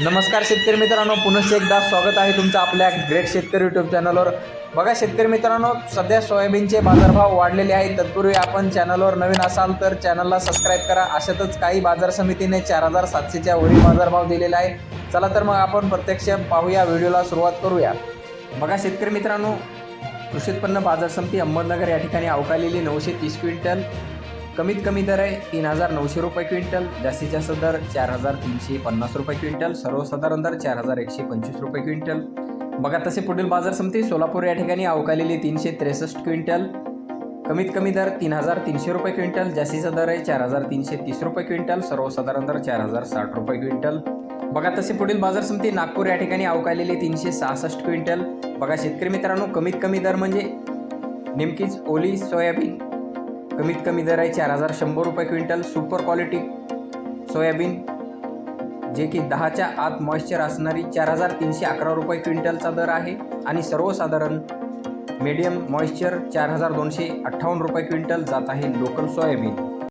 नमस्कार शेतकरी मित्रांनो पुनश्च एकदा स्वागत आहे तुमचं आपल्या ग्रेट शेतकरी यूट्यूब चॅनलवर बघा शेतकरी मित्रांनो सध्या सोयाबीनचे बाजारभाव वाढलेले आहेत. तत्पूर्वी आपण चॅनलवर नवीन असाल तर चॅनलला सबस्क्राईब करा. अशातच काही बाजार समितीने चार हजार सातशेच्या वरील बाजारभाव दिलेला आहे. चला तर मग आपण प्रत्यक्ष पाहूया व्हिडिओला सुरुवात करूया. बघा शेतकरी मित्रांनो कृषी उत्पन्न बाजार समिती अहमदनगर या ठिकाणी अवकालेली नऊशे तीस क्विंटल कमीत कमी दर आहे तीन हजार नऊशे रुपये क्विंटल जास्तीत जास्त दर चार हजार तीनशे पन्नास रुपये क्विंटल सर्वसाधारण दर चार हजार एकशे पंचवीस रुपये क्विंटल. बघा तसे पुढील बाजार समिती सोलापूर या ठिकाणी अवकालेली तीनशे त्रेसष्ट क्विंटल. कमीत कमी दर तीन हजार तीनशे रुपये क्विंटल जास्तीचा दर आहे चार हजार तीनशे तीस रुपये क्विंटल सर्वसाधारण दर चार हजार साठ रुपये क्विंटल. बघा तसे पुढील बाजार समिती नागपूर या ठिकाणी अवकालेले तीनशे सहासष्ट क्विंटल. बघा शेतकरी मित्रांनो कमीत कमी दर म्हणजे नेमकीच ओली सोयाबीन कमीत कमी दर आहे चार हजार शंभर रुपये क्विंटल सुपर क्वालिटी सोयाबीन जे की दहाच्या आत मॉइश्चर असणारी चार हजार तीनशे अकरा रुपये क्विंटलचा दर आहे. आणि सर्वसाधारण मीडियम मॉइश्चर चार हजार दोनशे अठ्ठावन्न रुपये क्विंटल जात आहे लोकल सोयाबीन